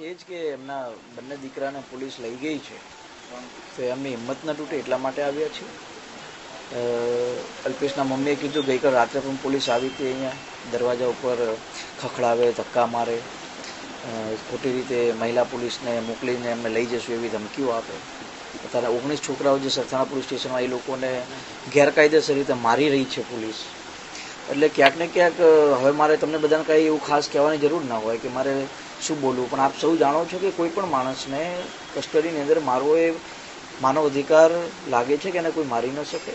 એ જ કે એમના બંને દીકરાને પોલીસ લઈ ગઈ છે. તો એમની હિંમત ન તૂટે એટલા માટે આવ્યા છે અલ્પેશના મમ્મીએ કીધું, ગઈકાલ રાત્રે પણ પોલીસ આવી હતી અહીંયા. દરવાજા ઉપર ખખડાવે, ધક્કા મારે. ખોટી રીતે મહિલા પોલીસને મોકલીને એમને લઈ જશું એવી ધમકીઓ આપે. અત્યારે ઓગણીસ છોકરાઓ જે સરથાણા પોલીસ સ્ટેશનમાં એ લોકોને ગેરકાયદેસર રીતે મારી રહી છે પોલીસ. એટલે ક્યાંક ને ક્યાંક હવે મારે તમને બધાને કંઈ એવું ખાસ કહેવાની જરૂર ના હોય કે મારે શું બોલવું. પણ આપ સૌ જાણો છો કે કોઈ પણ માણસને કસ્ટડીની અંદર મારવો એ માનવ અધિકાર લાગે છે કે એને કોઈ મારી ન શકે?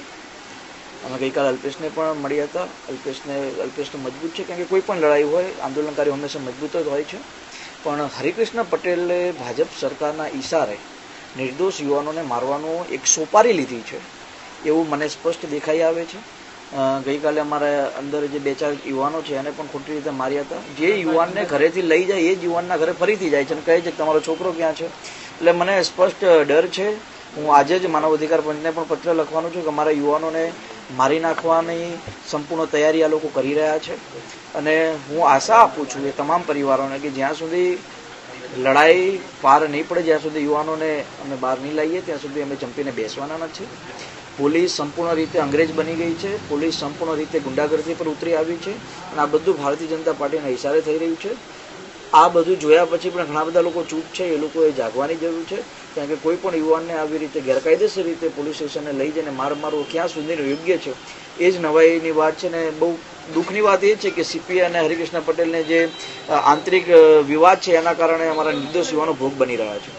અમે ગઈકાલ અલ્પેશને પણ મળ્યા હતા. અલ્પેશને અલ્પેશને મજબૂત છે કારણ કે કોઈ પણ લડાઈ હોય આંદોલનકારી હંમેશા મજબૂત જ હોય છે. પણ હરિકૃષ્ણ પટેલે ભાજપ સરકારના ઈશારે નિર્દોષ યુવાનોને મારવાનું એક સોપારી લીધી છે. એવું મને સ્પષ્ટ દેખાઈ આવે છે. ગઈકાલે અમારા અંદર જે બે ચાર યુવાનો છે, એને પણ ખોટી રીતે માર્યા હતા. જે યુવાનને ઘરેથી લઈ જાય, એ જ યુવાનના ઘરે ફરીથી જાય છે અને કહે છે કે તમારો છોકરો ક્યાં છે? એટલે મને સ્પષ્ટ ડર છે. હું આજે જ માનવ અધિકાર પંચને પણ પત્ર લખવાનું છું કે અમારા યુવાનોને મારી નાખવાની સંપૂર્ણ તૈયારી આ લોકો કરી રહ્યા છે. અને હું આશા આપું છું એ તમામ પરિવારોને કે જ્યાં સુધી લડાઈ પાર નહીં પડે, જ્યાં સુધી યુવાનોને અમે બહાર નહીં લાવીએ, ત્યાં સુધી અમે ચંપીને બેસવાના નથી. પોલીસ સંપૂર્ણ રીતે અંગ્રેજ બની ગઈ છે. પોલીસ સંપૂર્ણ રીતે ગુંડાગર્દી પર ઉતરી આવી છે. અને આ બધું ભારતીય જનતા પાર્ટીના ઇશારે થઈ રહ્યું છે. આ બધું જોયા પછી પણ ઘણા બધા લોકો ચૂપ છે, એ લોકોએ જાગવાની જરૂર છે. કારણ કે કોઈ પણ યુવાનને આવી રીતે ગેરકાયદેસર રીતે પોલીસ સ્ટેશને લઈ જઈને માર મારવો ક્યાં સુધી યોગ્ય છે, એ જ નવાઈની વાત છે ને બહુ દુઃખની વાત એ છે કે સીપી અને હરિકૃષ્ણ પટેલને જે આંતરિક વિવાદ છે, એના કારણે અમારા નિર્દોષ યુવાનો ભોગ બની રહ્યા છે.